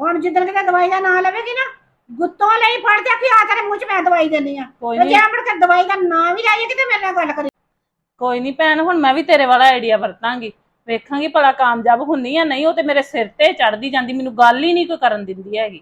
ਹੁਣ ਜਿੱਦਣ ਕਿਤੇ ਦਵਾਈ ਦਾ ਨਾਂ ਲਵੇਗੀ ਨਾ ਗੁੱਤੋਂ ਲਈ ਫੜ ਜਾ ਕੇ ਆ ਤੇਰੇ ਮੂੰਹ 'ਚ ਮੈਂ ਦਵਾਈ ਦਿੰਦੀ ਆ। ਕੋਈ ਤੇ ਨਹੀਂ। ਜੇ ਮੁੜ ਕੇ ਦਵਾਈ ਦਾ ਨਾਂ ਵੀ ਲਾਈਏ ਕਿਤੇ ਮੇਰੇ ਨਾਲ ਗੱਲ ਕਰੀ ਕੋਈ ਨਹੀਂ ਭੈਣ ਹੁਣ ਮੈਂ ਵੀ ਤੇਰੇ ਵਾਲਾ ਆਈਡੀਆ ਵਰਤਾਂਗੀ। ਵੇਖਾਂਗੀ ਭਲਾ ਕਾਮਯਾਬ ਹੁੰਨੀ ਆ ਨਹੀਂ ਉਹ ਤੇ ਮੇਰੇ ਸਿਰ ਤੇ ਚੜਦੀ ਜਾਂਦੀ ਮੈਨੂੰ ਗੱਲ ਹੀ ਨਹੀਂ ਕੋਈ ਕਰਨ ਦਿੰਦੀ ਹੈਗੀ।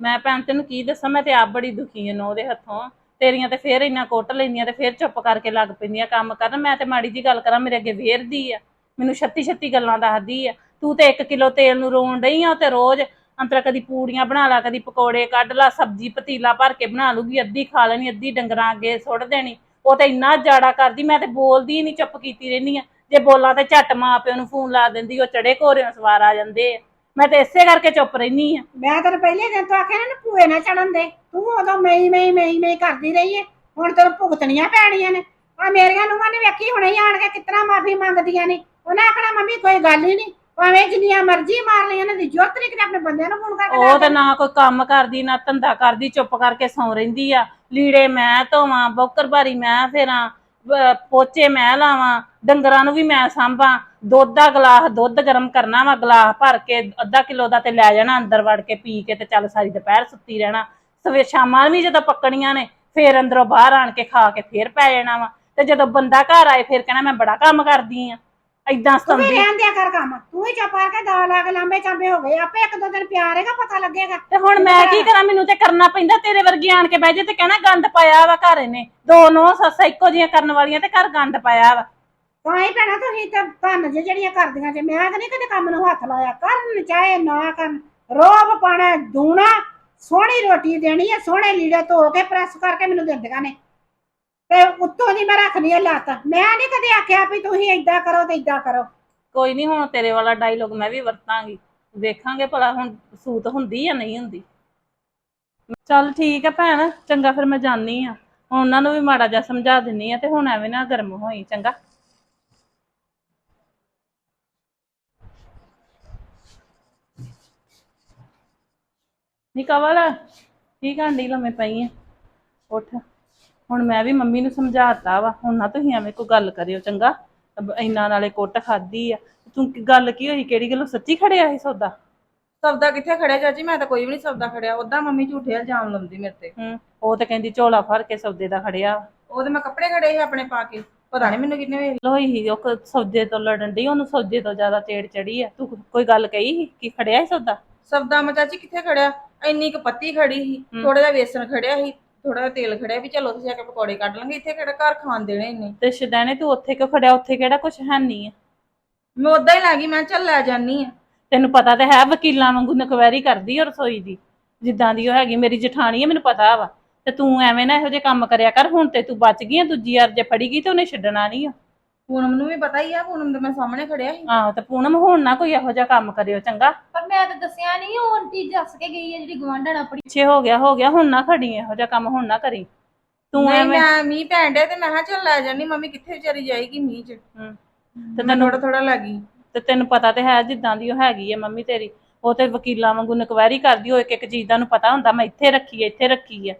ਮੈਂ ਭੈਣ ਤੈਨੂੰ ਕੀ ਦੱਸਾਂ ਮੈਂ ਤੇ ਆਪ ਬੜੀ ਦੁਖੀ ਹਾਂ ਉਹਦੇ ਹੱਥੋਂ। ਤੇਰੀਆਂ ਤੇ ਫੇਰ ਇੰਨਾ ਕੁੱਟ ਲੈਂਦੀਆਂ ਤੇ ਫੇਰ ਚੁੱਪ ਕਰਕੇ ਲੱਗ ਪੈਂਦੀਆਂ ਕੰਮ ਕਰਨ। ਮੈਂ ਤੇ ਮਾੜੀ ਜੀ ਗੱਲ ਕਰਾਂ ਮੇਰੇ ਅੱਗੇ ਵੇਰਦੀ ਆ। ਮੈਨੂੰ ਛੱਤੀ ਛੱਤੀ ਗੱਲਾਂ ਦੱਸਦੀ ਆ। ਤੂੰ ਤੇ 1 ਕਿਲੋ ਤੇਲ ਨੂੰ ਰੋਣ ਡਈ ਆ ਤੇ ਰੋਜ਼ ਅੰਤਰਾ ਕਦੀ ਪੂੜੀਆਂ ਬਣਾ ਲਾ, ਕਦੀ ਪਕੌੜੇ ਕੱਢ ਲਾ, ਸਬਜ਼ੀ ਪਤੀਲਾ ਭਰ ਕੇ ਬਣਾ ਲੂਗੀ, ਅੱਧੀ ਖਾ ਲੈਣੀ, ਅੱਧੀ ਡੰਗਰਾਂ ਅੱਗੇ ਸੁੱਟ ਦੇਣੀ। ਉਹ ਤੇ ਇੰਨਾ ਜਾੜਾ ਕਰਦੀ, ਮੈਂ ਤੇ ਬੋਲਦੀ ਹੀ ਨਹੀਂ, ਚੁੱਪ ਕੀਤੀ ਰਹਿੰਦੀ ਆ ਜੇ ਬੋਲਾਂ ਤੇ ਝੱਟ ਮਾਂ ਪਿਓ ਨੂੰ ਫੋਨ ਲਾ ਦਿੰਦੀ, ਉਹ ਚੜੇ ਘੋਰਿਆਂ ਸਵਾਰ ਆ ਜਾਂਦੇ ਆ। ਮੈਂ ਤੇ ਇਸੇ ਕਰਕੇ ਚੁੱਪ ਰਹਿਨੀ ਆ ਮੈਂ ਤੈਨੂੰ ਪਹਿਲੇ ਦਿਨ ਤੋਂ ਆਖਿਆ ਨਾ, ਇਹਨੂੰ ਭੂਏ ਨਾ ਚੜਨ ਦੇ। ਤੂੰ ਉਦੋਂ ਮਈ ਮਈ ਮਈ ਮਈ ਕਰਦੀ ਰਹੀ ਏ। ਹੁਣ ਤੈਨੂੰ ਭੁਗਤਣੀਆਂ ਪੈਣੀਆਂ ਨੇ। ਆ ਮੇਰੀਆਂ ਨੂੰਹਾਂ ਨੇ ਵੇਖੀ, ਹੁਣੇ ਹੀ ਆਣ ਕੇ ਕਿਤਨਾ ਮਾਫੀ ਮੰਗਦੀਆਂ ਨੇ। ਉਹਨਾਂ ਆਖਣਾ, ਮੰਮੀ, ਕੋਈ ਗੱਲ ਹੀ ਨਹੀਂ। ਭਾਵੇਂ ਜਿੰਨੀਆਂ ਮਰਜ਼ੀ ਮਾਰ ਲਈਆਂ ਨੇ ਦੀ ਜੁਰਤ ਨਹੀਂ ਕਿ ਆਪਣੇ ਬੰਦਿਆਂ ਨੂੰ ਫੋਨ ਕਰਕੇ ਉਹ ਤੇ ਨਾ ਕੋਈ ਕੰਮ ਕਰਦੀ ਨਾ ਧੰਦਾ ਕਰਦੀ ਚੁੱਪ ਕਰਕੇ ਸੌਂ ਰਹਿੰਦੀ ਆ। ਲੀੜੇ ਮੈਂ ਧੋਵਾਂ ਬੌਕਰ ਭਾਰੀ ਮੈਂ ਫੇਰਾਂ ਪੋਚੇ ਮੈਂ ਲਾਵਾਂ ਡੰਗਰਾਂ ਨੂੰ ਵੀ ਮੈਂ ਸਾਂਭਾਂ। ਦੁੱਧ ਦਾ ਗਲਾਸ ਦੁੱਧ ਗਰਮ ਕਰਨਾ ਵਾ ਗਲਾਸ ਭਰ ਕੇ ਅੱਧਾ ਕਿਲੋ ਦਾ ਤੇ ਲੈ ਜਾਣਾ ਅੰਦਰ ਵੜ ਕੇ ਪੀ ਕੇ ਤੇ ਚੱਲ ਸਾਰੀ ਦੁਪਹਿਰ ਸੁੱਤੀ ਰਹਿਣਾ। ਸਵੇ ਸ਼ਾਮਾਂ ਵੀ ਜਦੋਂ ਪੱਕਣੀਆਂ ਨੇ ਫੇਰ ਅੰਦਰੋਂ ਬਾਹਰ ਆਣ ਕੇ ਖਾ ਕੇ ਫੇਰ ਪੈ ਜਾਣਾ ਵਾ। ਤੇ ਜਦੋਂ ਬੰਦਾ ਘਰ ਆਏ ਫੇਰ ਕਹਿਣਾ ਮੈਂ ਬੜਾ ਕੰਮ ਕਰਦੀ ਆ। ਏਦਾਂ ਤੂੰ ਵੀ ਰਹਿਣ ਦਿਆ ਕਰ ਕੰਮ। ਤੂੰ ਹੀ ਚੁੱਪ ਕਰਕੇ ਦਾ ਲਾ ਕੇ ਲਾਂਬੇ ਚਾਂਬੇ ਹੋ ਗਏ। ਆਪੇ ਇੱਕ ਦੋ ਦਿਨ ਪਿਆਰ ਹੈਗਾ ਪਤਾ ਲੱਗੇਗਾ। ਤੇ ਹੁਣ ਮੈਂ ਕੀ ਕਰਾਂ? ਮੈਨੂੰ ਤੇ ਕਰਨਾ ਪੈਂਦਾ ਤੇਰੇ ਵਰਗੀ ਆਣ ਕੇ ਬਹਿ ਜੇ ਤੇ ਕਹਿਣਾ ਗੰਦ ਪਾਇਆ ਵਾ ਘਰ ਇਹਨੇ। ਦੋ ਨੋ ਸੱਸ ਇੱਕੋ ਜੀਆਂ ਕਰਨ ਵਾਲੀਆਂ ਤੇ ਘਰ ਗੰਦ ਪਾਇਆ ਵਾ। ਤਾਂ ਹੀ ਭੈਣਾ ਤੁਸੀਂ ਤਾਂ ਧੰਨ ਜੇ ਜਿਹੜੀਆਂ ਕਰਦੀਆਂ ਜੇ। ਮੈਂ ਤਾਂ ਨਹੀਂ ਕਦੇ ਕੰਮ ਨੂੰ ਹੱਥ ਲਾਇਆ। ਕਰਨ ਚਾਹੇ ਨਾ ਕਰਨ। ਰੋਬ ਪਾਣਾ ਦੂਣਾ ਸੋਹਣੀ ਰੋਟੀ ਦੇਣੀ ਹੈ ਸੋਹਣੇ ਲੀੜੇ ਧੋ ਕੇ ਪ੍ਰੈਸ ਕਰਕੇ ਮੈਨੂੰ ਦਿੰਦੀਆਂ ਨੇ। ਤੇ ਉੱਤੋਂ ਦੀ ਮੈਂ ਰੱਖਣੀ ਹੈ ਲੱਤ। ਮੈਂ ਨਹੀਂ ਕਦੇ ਆਖਿਆ ਵੀ ਤੁਸੀਂ ਏਦਾਂ ਕਰੋ ਤੇ ਏਦਾਂ ਕਰੋ। ਕੋਈ ਨਹੀਂ, ਹੁਣ ਤੇਰੇ ਵਾਲਾ ਡਾਇਲੋਗ ਮੈਂ ਵੀ ਵਰਤਾਂਗੀ। ਵੇਖਾਂਗੇ ਭਲਾ ਹੁਣ ਸੂਤ ਹੁੰਦੀ ਜਾਂ ਨਹੀਂ ਹੁੰਦੀ। ਚੱਲ ਠੀਕ ਆ ਭੈਣ, ਚੰਗਾ ਫਿਰ ਮੈਂ ਜਾਣੀ ਆ। ਉਹਨਾਂ ਨੂੰ ਵੀ ਮਾੜਾ ਜਿਹਾ ਸਮਝਾ ਦਿੰਨੀ ਆ ਤੇ ਹੁਣ ਐਵੇਂ ਨਾ ਗਰਮ ਹੋਈ, ਚੰਗਾ। ਨੀ ਕਵਲ, ਕੀ ਕਰਨੀ ਲੰਮੇ ਪਈ ਆ? ਉੱਠ। ਹੁਣ ਮੈਂ ਵੀ ਮੰਮੀ ਨੂੰ ਸਮਝਾਤਾ ਵਾ ਹੁਣ ਨਾ ਤੁਸੀਂ ਐਵੇਂ ਕੋਈ ਗੱਲ ਕਰਿਓ ਚੰਗਾ। ਇੰਨਾ ਨਾਲੇ ਕੁੱਟ ਖਾਦੀ ਆ। ਤੂੰ ਕੀ- ਗੱਲ ਕੀ ਹੋਈ? ਕਿਹੜੀ ਗੱਲੋਂ ਸੱਚੀ ਖੜਿਆ ਸੀ ਸੌਦਾ? ਸਬਦਾ ਕਿੱਥੇ ਖੜਿਆ ਚਾਚੀ? ਮੈਂ ਤਾਂ ਕੋਈ ਵੀ ਨਹੀਂ ਸਬਦਾ ਖੜਿਆ। ਉਦਾਂ ਮੰਮੀ ਝੂਠੇ ਇਲਜ਼ਾਮ ਲਾਉਂਦੀ ਮੇਰੇ ਤੇ। ਹੂੰ ਉਹ ਤੇ ਕਹਿੰਦੀ ਝੋਲਾ ਫੜ ਕੇ ਸੌਦੇ ਦਾ ਖੜਿਆ। ਉਹਦੇ ਮੈਂ ਕੱਪੜੇ ਖੜੇ ਸੀ ਆਪਣੇ ਪਾ ਕੇ। ਪਤਾ ਨਹੀਂ ਮੈਨੂੰ ਕਿੰਨੇ ਵੇਖ ਲੋਈ ਹੀ ਉਹ ਕ- ਸੌਦੇ ਤੋਂ ਲੜਨ ਡਈ ਉਹਨੂੰ ਸੌਦੇ ਤੋਂ ਜ਼ਿਆਦਾ ਤੇੜ ਚੜੀ ਆ। ਤੂੰ ਕੋਈ ਗੱਲ ਕਹੀ ਸੀ ਕਿ ਖੜਿਆ ਸੀ ਸੌਦਾ? ਸਬਦਾ ਮੈਂ ਚਾਚੀ ਕਿੱਥੇ ਖੜਿਆ? ਇੰਨੀ ਕੁ ਪੱਤੀ ਖੜੀ ਸੀ। ਥੋੜਾ ਜਿਹਾ ਵੇਸਣ ਖੜਿਆ ਸੀ। ਥੋੜਾ ਤੇਲ ਖੜਿਆ ਵੀ ਚਲੋ ਤੁਸੀਂ ਆ ਕੇ ਪਕੌੜੇ ਕੱਢ ਲਾਂਗੇ ਇੱਥੇ ਕਿਹੜਾ ਘਰ ਖਾਣ ਦੇਣੇ ਇੰਨੇ। ਤੇ ਸ਼ਦੈਣੇ ਤੂੰ ਉੱਥੇ ਕਿਉਂ ਖੜਿਆ ਉੱਥੇ ਕਿਹੜਾ ਕੁਝ ਹੈ ਨਹੀਂ ਆ। ਮੈਂ ਉਦਾਂ ਹੀ ਲੱਗੀ ਮੈਂ ਕਿਹਾ ਚੱਲ ਲੈ ਜਾਨੀ ਆ। ਤੈਨੂੰ ਪਤਾ ਤੇ ਹੈ ਵਕੀਲਾਂ ਵਾਂਗੂ ਨਕਵੈਰੀ ਕਰਦੀ ਆ ਰਸੋਈ ਦੀ ਜਿੱਦਾਂ ਦੀ ਉਹ ਹੈਗੀ ਮੇਰੀ ਜਠਾਣੀ ਆ ਮੈਨੂੰ ਪਤਾ ਵਾ। ਤੇ ਤੂੰ ਐਵੇਂ ਨਾ ਇਹੋ ਜਿਹੇ ਕੰਮ ਕਰਿਆ ਕਰ ਹੁਣ ਤੇ ਤੂੰ ਬਚ ਗਈ ਆ ਦੂਜੀ ਵਾਰ ਜੇ ਫੜੀ ਗਈ ਤੇ ਉਹਨੇ ਛੱਡਣਾ ਨਹੀਂ ਆ। ਪੂਨਮ ਨੂੰ ਵੀ ਪਤਾ ਹੀ ਆ ਪੂਨਮ ਦੇ ਮੈਂ ਸਾਹਮਣੇ ਖੜਿਆ ਸੀ। ਆਹੋ ਤੇ ਪੂਨਮ ਹੁਣ ਨਾ ਕੋਈ ਇਹੋ ਜਿਹਾ ਕੰਮ ਕਰਿਓ ਚੰਗਾ। ਪਰ ਮੈਂ ਤਾਂ ਦੱਸਿਆ ਨਹੀਂ ਉਹ ਆਂਟੀ ਦੱਸ ਕੇ ਗਈ ਹੈ ਜਿਹੜੀ ਗਵਾਂਢਣ ਆਪਣੀ। ਪਿੱਛੇ ਹੋ ਗਿਆ ਹੋ ਗਿਆ ਹੁਣ ਨਾ ਖੜੀ ਇਹੋ ਜਿਹਾ ਕੰਮ ਹੁਣ ਨਾ ਕਰੀ। ਤੂੰ ਨਹੀਂ ਐਵੇਂ ਮੈਂ ਮੀਂਹ ਪੈਣ ਡਿਆ ਤੇ ਮੈਂ ਕਿਹਾ ਚੱਲ ਲੈ ਜਾਨੀ ਮੰਮੀ ਕਿੱਥੇ ਵਿਚਾਰੀ ਜਾਏਗੀ ਮੀਂਹ 'ਚ? ਹੂੰ। ਤੇ ਮੈਂ ਥੋੜਾ ਥੋੜਾ ਲੱਗੀ ਤੇ ਤੈਨੂੰ ਪਤਾ ਤੇ ਹੈ ਜਿੱਦਾਂ ਦੀ ਉਹ ਹੈਗੀ ਹੈ ਮੰਮੀ ਤੇਰੀ। ਉਹ ਤੇ ਵਕੀਲਾਂ ਵਾਂਗੂ ਨਕਵੈਰੀ ਕਰਦੀ ਉਹ ਇੱਕ ਇੱਕ ਚੀਜ਼ ਦਾ ਨੂੰ ਪਤਾ ਹੁੰਦਾ ਮੈਂ ਇੱਥੇ ਰੱਖੀ ਹੈ ਇੱਥੇ ਰੱਖੀ ਹੈ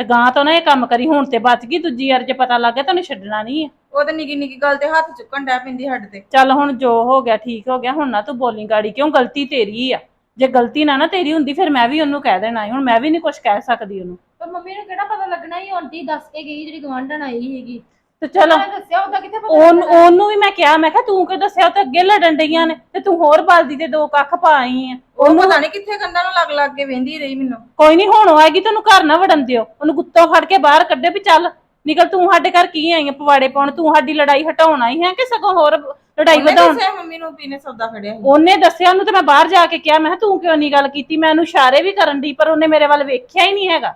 ਤੇ ਗਾਂ ਤੋਂ ਨਾ ਇਹ ਕੰਮ ਕਰੀ ਹੁਣ ਤੇ ਬਚ ਗਈ ਦੂਜੀ ਵਾਰ ਜੇ ਪਤਾ ਲੱਗ ਗਿਆ ਤੈਨੂੰ ਛੱਡਣਾ ਨਹੀਂ ਹੈ ਉਹ ਤੇ ਨਿੱਕੀ ਨਿੱਕੀ ਗੱਲ ਤੇ ਹੱਥ ਚੁੱਕਣ ਡੈ ਪੈਂਦੀ ਸਾਡੇ ਤੇ। ਚੱਲ ਹੁਣ ਜੋ ਹੋ ਗਿਆ ਠੀਕ ਹੋ ਗਿਆ ਹੁਣ ਨਾ ਤੂੰ ਬੋਲੀ ਗਾੜੀ ਕਿਉਂ ਗਲਤੀ ਤੇਰੀ ਆ? ਜੇ ਗਲਤੀ ਨਾ ਨਾ ਤੇਰੀ ਹੁੰਦੀ ਫਿਰ ਮੈਂ ਵੀ ਉਹਨੂੰ ਕਹਿ ਦੇਣਾ ਸੀ। ਹੁਣ ਮੈਂ ਵੀ ਨਹੀਂ ਕੁਝ ਕਹਿ ਸਕਦੀ ਉਹਨੂੰ। ਪਰ ਮੰਮੀ ਨੂੰ ਕਿਹੜਾ ਪਤਾ ਲੱਗਣਾ ਹੀ ਆਂਟੀ ਦੱਸ ਕੇ ਗਈ ਜਿਹੜੀ ਗਵਾਂਢਣ ਆਈ ਹੈਗੀ ਤੇ ਚਲੋ। ਮੈਂ ਦੱਸਿਆ ਉਹਦਾ ਕਿੱਥੇ ਪਤਾ ਉਹਨ- ਲੱਗਣਾ? ਉਹਨੂੰ ਵੀ ਮੈਂ ਕਿਹਾ ਮੈਂ ਕਿਹਾ ਤੂੰ ਕਿਉਂ ਦੱਸਿਆ? ਉਹ ਤੇ ਅੱਗੇ ਲੜਨ ਡਈਆਂ ਨੇ ਤੇ ਤੂੰ ਹੋਰ ਬਲਦੀ ਤੇ ਦੋ ਕੱਖ ਪਾ ਆਈ ਆ। ਉਹ ਪਤਾ ਨਹੀਂ ਕਿੱਥੇ ਕੰਧਾਂ ਨੂੰ ਲੱਗ ਲੱਗ ਕੇ ਵੇਂਦੀ ਰਹੀ ਮੈਨੂੰ। ਕੋਈ ਨਹੀਂ ਹੁਣ ਉਹ ਆਏਗੀ ਤੈਨੂੰ ਘਰ ਨਾ ਵੜਨ ਦਿਓ। ਉਹਨੂੰ ਗੁੱਤੋਂ ਫੜ ਕੇ ਬਾਹਰ ਕੱਢੇ ਵੀ ਚੱਲ ਨਿਕਲ ਤੂੰ ਸਾਡੇ ਘਰ ਕੀ ਆਈ ਆ ਪਵਾੜੇ ਪਾਉਣ? ਤੂੰ ਸਾਡੀ ਲੜਾਈ ਹਟਾਉਣ ਆਈ ਹੈ ਕਿ ਸਗੋਂ ਹੋਰ ਲੜਾਈ ਉਹਨੇ ਵਧਾਉਣ? ਦੱਸਿਆ ਮੰਮੀ ਨੂੰ ਪੀਨੇ ਸੌਦਾ ਖੜਿਆ ਸੀ। ਉਹਨੇ ਦੱਸਿਆ ਉਹਨੂੰ ਤੇ ਮੈਂ ਬਾਹਰ ਜਾ ਕੇ ਕਿਹਾ ਮੈਂ ਕਿਹਾ ਤੂੰ ਕਿਉਂ ਨਹੀਂ ਗੱਲ ਕੀਤੀ? ਮੈਂ ਉਹਨੂੰ ਇਸ਼ਾਰੇ ਵੀ ਕਰਨ ਦੀ ਪਰ ਉਹਨੇ ਮੇਰੇ ਵੱਲ ਵੇਖਿਆ ਹੀ ਨਹੀਂ ਹੈਗਾ।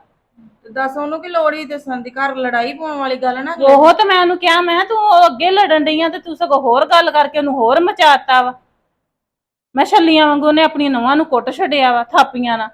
ਤੇ ਦੱਸ ਉਹਨੂੰ ਕੀ ਲੋੜ ਹੀ ਦੱਸਣ ਦੀ? ਘਰ ਲੜਾਈ ਪਾਉਣ ਵਾਲੀ ਗੱਲ ਨਾ ਉਹ ਤੇ ਮੈਂ ਉਹਨੂੰ ਕਿਹਾ ਮੈਂ ਕਿਹਾ ਤੂੰ ਉਹ ਅੱਗੇ ਲੜਨ ਡਈ ਆ ਤੇ ਤੂੰ ਸਗੋਂ ਹੋਰ ਗੱਲ ਕਰਕੇ ਉਹਨੂੰ ਹੋਰ ਮਚਾਤਾ ਵਾ। ਮੈਂ ਛੱਲੀਆਂ ਵਾਂਗੂ ਉਹਨੇ ਆਪਣੀਆਂ ਨਵਾਂ ਨੂੰ ਕੁੱਟ ਛੱਡਿਆ ਵਾ ਥਾਪੀਆਂ ਨਾਲ।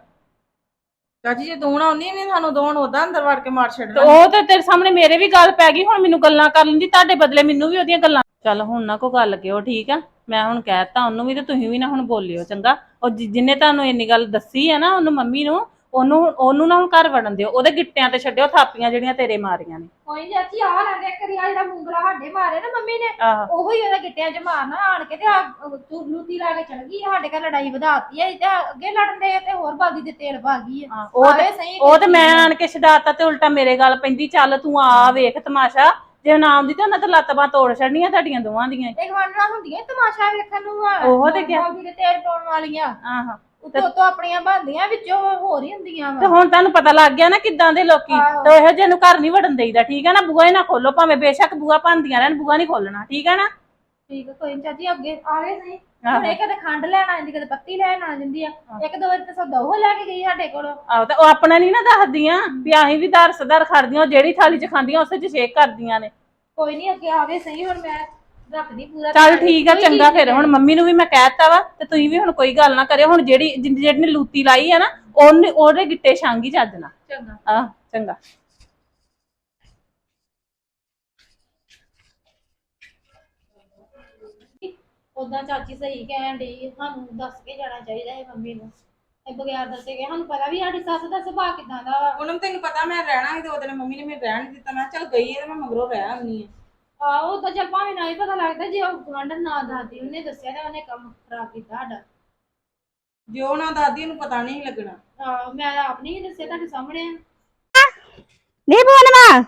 ਚਾਚੀ ਜੇ ਦੋਣਾ ਆਉਂਦੀ ਨਹੀਂ ਸਾਨੂੰ ਦੋਣ ਉਹਦਾ ਅੰਦਰ ਵੜ ਕੇ ਮਾਰ ਤੇ ਛੱਡਣਾ ਉਹ ਤੇ ਤੇਰੇ ਸਾਹਮਣੇ ਮੇਰੇ ਵੀ ਗੱਲ ਪੈ ਗਈ ਹੁਣ ਮੈਨੂੰ ਗੱਲਾਂ ਕਰ ਲੈਂਦੀ ਤੁਹਾਡੇ ਬਦਲੇ ਮੈਨੂੰ ਵੀ ਉਹਦੀਆਂ ਗੱਲਾਂ। ਚੱਲ ਹੁਣ ਨਾ ਕੋ ਗੱਲ ਕਿਉਂ ਠੀਕ ਆ? ਮੈਂ ਹੁਣ ਕਹਿਤਾ ਉਹਨੂੰ ਵੀ ਤੇ ਤੁਸੀਂ ਵੀ ਨਾ ਹੁਣ ਬੋਲਿਓ ਚੰਗਾ? ਉਹ ਜਿ- ਜਿਹਨੇ ਤੁਹਾਨੂੰ ਇੰਨੀ ਗੱਲ ਦੱਸੀ ਹੈ ਨਾ ਉਹਨੂੰ ਮੰਮੀ ਨੂੰ ਉਹਨੂੰ ਉਹਨੂੰ ਨਾ ਹੁਣ ਘਰ ਵੜਨ ਦਿਓ ਉਹਦੇ ਗਿੱਟਿਆਂ ਤੇ ਛੱਡਿਓ ਥਾਪੀਆਂ ਜਿਹੜੀਆਂ ਤੇਰੇ ਮਾਰੀਆਂ ਨੇ। ਕੋਈ ਨੀ ਚਾਚੀ ਆ ਲੈਂਦੇ ਇੱਕ ਵਾਰੀ ਆਹ ਜਿਹੜਾ ਮੁੰਗਲਾ ਸਾਡੇ ਮਾਰੇ ਨਾ ਮੰਮੀ ਨੇ ਆਹੋ। ਉਹੋ ਹੀ ਉਹਦੇ ਗਿੱਟਿਆਂ 'ਚ ਮਾਰਨਾ ਆਣ ਕੇ ਤੇ ਆ ਤੂੰ ਲੂਤੀ ਲਾ ਕੇ ਚਲ ਗਈ ਸਾਡੇ ਘਰ ਲੜਾਈ ਵਧਾਤੀ ਹੈ ਤੇ ਅੱਗੇ ਲੜਨ ਦੇ ਤੇ ਹੋਰ ਬਾਦੀ ਦੇ ਤੇਲ ਪਾ ਗਈ ਹੈ ਹਾਂ, ਉਹ ਤੇ ਆਵੇ ਸਹੀ ਉਹ ਤੇ ਮੈਂ ਆਣ ਕੇ ਛਡਾਤਾ ਤੇ ਉਲਟਾ ਮੇਰੇ ਗੱਲ ਪੈਂਦੀ ਚੱਲ ਤੂੰ ਆ ਵੇਖ ਤਮਾਸ਼ਾ ਜੇ ਨਾ ਆਉਂਦੀ ਤੇ ਉਹਨਾਂ ਤੇ ਲੱਤ ਬਾਂਹ ਤੋੜ ਛੱਡਣੀਆਂ ਤੁਹਾਡੀਆਂ ਦੋਵਾਂ ਦੀਆਂ। ਤੇ ਗਵਾਂਡਣਾ ਹੁੰਦੀਆਂ ਤਮਾਸ਼ਾ ਵੇਖਣ ਨੂੰ ਆ ਉਹੋ ਤੇ ਕਿਆ। ਬਾਦੀ ਦੇ ਤੇਲ ਪਾਉਣ ਵਾਲੀਆਂ। ਆਹੋ। ਉੱਤੋਂ ਉੱਤੋਂ ਆਪਣੀਆਂ ਬਣਦੀਆਂ ਵਿੱਚੋਂ ਹੋਰ ਹੀ ਹੁੰਦੀਆਂ ਤੇ ਵਾ ਹੁਣ ਤੁਹਾਨੂੰ ਪਤਾ ਲੱਗ ਗਿਆ ਨਾ ਕਿੱਦਾਂ ਦੇ ਲੋਕੀ ਆਹੋ। ਤੇ ਇਹੋ ਜਿਹੇ ਨੂੰ ਘਰ ਨਹੀਂ ਵੜਨ ਦੇਈਦਾ ਠੀਕ ਹੈ ਨਾ? ਬੂਆ ਹੀ ਨਾ ਖੋਲੋ ਭਾਵੇਂ ਬੇਸ਼ੱਕ ਬੂਆ ਭੰਦੀਆਂ ਰਹਿਣ ਬੂਆ ਨਹੀਂ ਖੋਲਣਾ ਠੀਕ ਹੈ ਨਾ? ਠੀਕ ਆ, ਕੋਈ ਨੀ ਚਾਚੀ ਅੱਗੇ ਆਵੇ ਸਹੀ ਆਹੋ। ਹੁਣ ਇਹ ਕਦੇ ਖੰਡ ਲੈਣ ਆ ਜਾਂਦੀ ਕਦੇ ਪੱਤੀ ਲੈਣ ਆ ਜਾਂਦੀ ਆ। ਇੱਕ ਦੋ ਵਾਰ ਤਾਂ ਸੌਦਾ ਉਹ ਲੈ ਕੇ ਗਈ ਸਾਡੇ ਕੋਲੋਂ। ਆਹੋ ਤੇ ਉਹ ਆਪਣਾ ਨਹੀਂ ਨਾ ਦੱਸਦੀਆਂ ਵੀ ਅਸੀਂ ਵੀ ਦਰ ਸਦਰ ਖੜਦੀਆਂ ਉਹ ਜਿਹੜੀ ਥਾਲੀ 'ਚ ਖਾਂਦੀਆਂ ਉਸੇ 'ਚ ਸ਼ੇਕ ਕਰਦੀਆਂ ਨੇ। ਕੋਈ ਨਹੀਂ ਅੱਗੇ ਆਵੇ ਸਹੀ ਹੁਣ ਮੈਂ ਰੱਖਦੀ ਪੂਰਾ ਚੱਲ ਧਿਆਨ। ਠੀਕ ਆ ਕੋਈ ਚੰਗਾ ਚੀਜ਼ ਫਿਰ। ਨੀ ਹੁਣ ਮੰਮੀ ਨੂੰ ਵੀ ਮੈਂ ਕਹਿਤਾ ਵਾ ਤੇ ਤੁਸੀਂ ਵੀ ਹੁਣ ਕੋਈ ਗੱਲ ਨਾ ਕਰਿਓ। ਹੁਣ ਜਿਹੜੀ ਜਿਹੜੀ ਨੇ ਲੂਤੀ ਲਾਈ ਆ ਨਾ ਉਹਨੇ ਉਹਦੇ ਗਿੱਟੇ ਛਾਂਗੀ ਚੱਜ ਨਾ ਚੰਗਾ। ਆਹ ਚੰਗਾ। ਉਦਾਂ ਚਾਚੀ ਸਹੀ ਕਹਿਣ ਡਈ ਸਾਨੂੰ ਦੱਸ ਕੇ ਜਾਣਾ ਚਾਹੀਦਾ ਹੈ ਮੰਮੀ ਨੂੰ। ਇਹ ਬਗੈਰ ਦੱਸੇ ਗਏ। ਸਾਨੂੰ ਪਤਾ ਵੀ ਸਾਡੀ ਸੱਸ ਦਾ ਸੁਭਾਅ ਕਿਦਾਂ ਦਾ ਵਾ। ਉਹਨੂੰ ਤੈਨੂੰ ਪਤਾ ਮੈਂ ਰਹਿਣਾ ਸੀ ਤੇ ਉਹਦੇ ਨਾਲ ਮੰਮੀ ਨੇ ਮੈਨੂੰ ਰਹਿਣ ਨਹੀਂ ਦਿੱਤਾ। ਮੈਂ ਕਿਹਾ ਚੱਲ ਗਈ ਹੈ ਤੇ ਮੈਂ ਮਗਰੋਂ ਰਹਿ ਆਉਣੀ ਹੈ ਆਹੋ ਉਦਾਂ ਚੱਲ ਭਾਵੇਂ ਨਾ ਹੀ ਪਤਾ ਲੱਗਦਾ ਜੇ ਉਹ ਗਵਾਂਢਣ ਨਾ ਦੱਸਦੀ ਉਹਨੇ ਦੱਸਿਆ ਤੇ ਉਹਨੇ ਕੰਮ ਖਰਾਬ ਕੀਤਾ ਸਾਡਾ। ਜੇ ਉਹ ਨਾ ਦਾਦੀ ਨੂੰ ਪਤਾ ਨਹੀਂ ਲੱਗਣਾ। ਆਹੋ ਮੈਂ ਆਪ ਨਹੀਂ ਦੱਸਿਆ ਤੁਹਾਡੇ ਸਾਹਮਣੇ। ਨਹੀਂ ਬੋਲਵਾ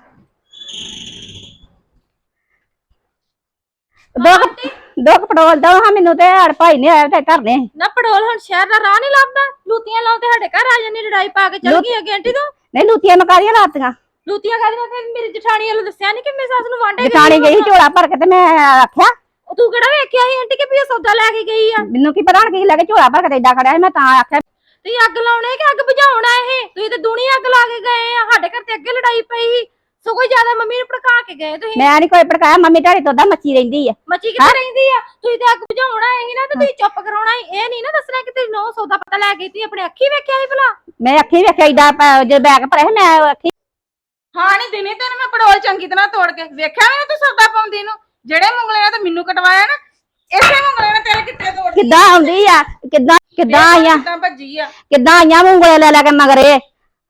ਦੋ ਕੁ- ਦੋ ਕੁ ਪਟੋਲ ਦੋ ਹਾਂ ਮੈਨੂੰ ਤੇ ਹੜ ਭਾਈ ਨੇ ਆਇਆ ਤੇ ਧਰਨੇ। ਨਾ ਪੜੋਲ ਹੁਣ ਸ਼ਹਿਰ ਦਾ ਰਾਹ ਨਹੀਂ ਲੱਭਦਾ। ਲੂਤੀਆਂ ਲਾਉਂਦੇ ਸਾਡੇ ਘਰ ਆ ਜਾਂਦੀ ਲੜਾਈ ਪਾ ਕੇ ਚੱਲ ਗਈ ਅੱਗੇ ਆਂਟੀ ਤੋਂ। ਨਹੀਂ ਲੂਤੀਆਂ ਮਕਾਰੀਆਂ ਲਾਤੀਆਂ? ਲੂਤੀਆਂ ਕਾਹਦੀਆਂ? ਫਿਰ ਮੇਰੀ ਜਠਾਣੀ ਵੱਲੋਂ ਦੱਸਿਆ ਨਹੀਂ ਕਿ ਮੇਰੀ ਸੱਸ ਨੂੰ ਵਾਂਡੇ ਜਟਾਣੀ ਗਈ ਸੀ ਝੋਲਾ ਭਰ ਕੇ ਤੇ ਮੈਂ ਆਖਿਆ ਤੂੰ ਕਿਹੜਾ ਵੇਖਿਆ ਸੀ ਆਂਟੀ ਕਿ ਵੀ ਇਹ ਸੌਦਾ ਲੈ ਕੇ ਗਈ ਆ? ਮੈਨੂੰ ਕੀ ਪਤਾ ਹੁਣ ਕੀ ਲੱਗੇ ਝੋਲਾ ਭਰ ਕੇ ਤੇ ਏਦਾਂ ਖੜਿਆ ਸੀ ਮੈਂ ਤਾਂ ਆਖਿਆ ਤੁਸੀਂ ਅੱਗ ਲਾਉਣੇ ਕਿ ਅੱਗ ਬੁਝਾਉਣਾ ਇਹ? ਤੁਸੀਂ ਤੇ ਦੁਨੀ ਅੱਗ ਲਾ ਕੇ ਗਏ ਆ ਸਾਡੇ ਘਰ ਤੇ ਅੱਗੇ ਲੜਾਈ ਪਈ ਸੀ। ਸਗੋਂ ਜ਼ਿਆਦਾ ਮੰਮੀ ਨੂੰ ਭੜਕਾ ਕੇ ਗਏ ਤੁਸੀਂ। ਮੈਂ ਨਹੀਂ ਕੋਈ ਭੜਕਾਇਆ ਮੰਮੀ ਢਾੜੀ ਤੋਂ ਦਾ ਮੱਚੀ ਰਹਿੰਦੀ ਆ। ਮੱਚੀ ਕਿੱਥੇ ਰਹਿੰਦੀ ਆ? ਤੁਸੀਂ ਤੇ ਅੱਗ ਬੁਝਾਉਣਾ ਇਹ ਨਾ ਤੇ ਤੁਸੀਂ ਚੁੱਪ ਕਰਾਉਣਾ ਸੀ। ਇਹ ਨਹੀਂ ਨਾ ਦੱਸਣਾ ਕਿ ਤੇਰੀ ਨੋ ਸੌਦਾ ਪਤਾ ਲੈ ਗਈ ਤੀ ਆਪਣੇ ਅੱਖੀ ਵੇਖਿਆ ਸੀ ਭਲਾ? ਮੈਂ ਅੱਖੀ ਵੇਖਿਆ ਏਦਾਂ ਜੇ ਬੈਗ ਭਰਿਆ ਸੀ, ਮੈਂ ਅੱਖੀ ਹਾਂ ਨਹੀਂ ਦਿਨੇ ਤੈਨੂੰ ਮੈਂ ਪੜੋਲ ਚੰਗੀ ਤਰ੍ਹਾਂ ਤੋੜ ਕੇ ਵੇਖਿਆ ਮੈਨੂੰ ਤੂੰ ਸੌਦਾ ਪਾਉਂਦੀ ਨੂੰ? ਜਿਹੜੇ ਮੁੰਗਲੇ ਨੇ ਤੇ ਮੈਨੂੰ ਕਟਵਾਇਆ ਨਾ ਇਸੇ ਮੁੰਗਲੇ ਨੇ ਤੇਰੇ ਕਿੱਤੇ ਤੋੜ ਕਿੱਦਾਂ ਆਉਂਦੀ ਆ? ਕਿੱਦਾਂ ਕਿੱਦਾਂ ਆਈਆਂ? ਕਿੱਦਾਂ ਭੱਜੀ ਆ? ਕਿੱਦਾਂ ਆਈਆਂ ਮੂੰਗਲੇ ਲੈ ਲੈ ਕੇ ਮਗਰੇ?